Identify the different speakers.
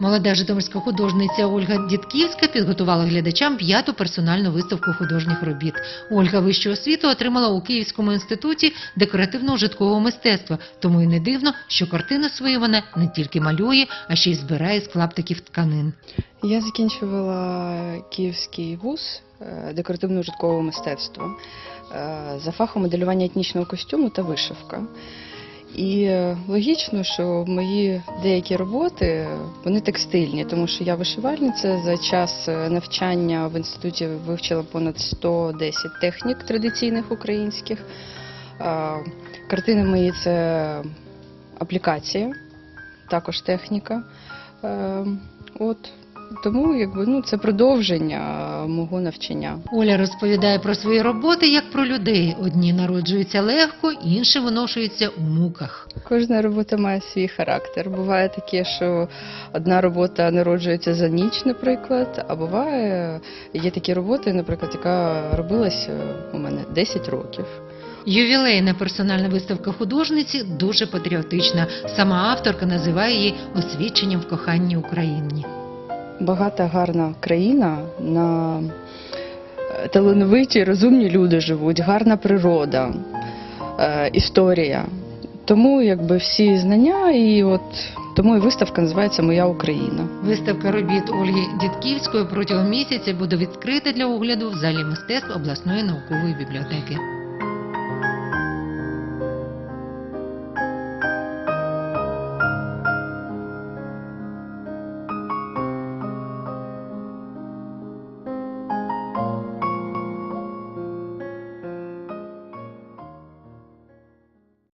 Speaker 1: Молода житомирська художниця Ольга Дідківська підготувала глядачам п'яту персональну виставку художніх робіт. Ольга вищу освіту отримала у Київському інституті декоративно-ужиткового мистецтва, тому й не дивно, що картини свої вона не тільки малює, а ще й збирає з клаптиків тканин.
Speaker 2: Я закінчувала Київський вуз е, декоративно-ужиткового мистецтва е, за фахом моделювання етнічного костюму та вишивка. І е, логічно, що мої деякі роботи вони текстильні, тому що я вишивальниця за час е, навчання в інституті вивчила понад 110 технік традиційних українських. Картини мої це аплікація, також техніка. Е, От тому якби ну це продовження мого навчання.
Speaker 1: Оля розповідає про свої роботи як про людей. Одні народжуються легко, інші виношуються у муках.
Speaker 2: Кожна робота має свій характер. Буває таке, що одна робота народжується за ніч, наприклад, а буває є такі роботи, наприклад, яка робилася у мене 10 років.
Speaker 1: Ювілейна персональна виставка художниці дуже патріотична. Сама авторка називає її освідченням в коханні Україні.
Speaker 2: Багата гарна країна на е, талановиті, розумні люди живуть, гарна природа, е, історія. Тому якби всі знання, і от тому і виставка називається Моя Україна.
Speaker 1: Виставка робіт Ольги Дідківської протягом місяця буде відкрита для огляду в залі мистецтв обласної наукової бібліотеки.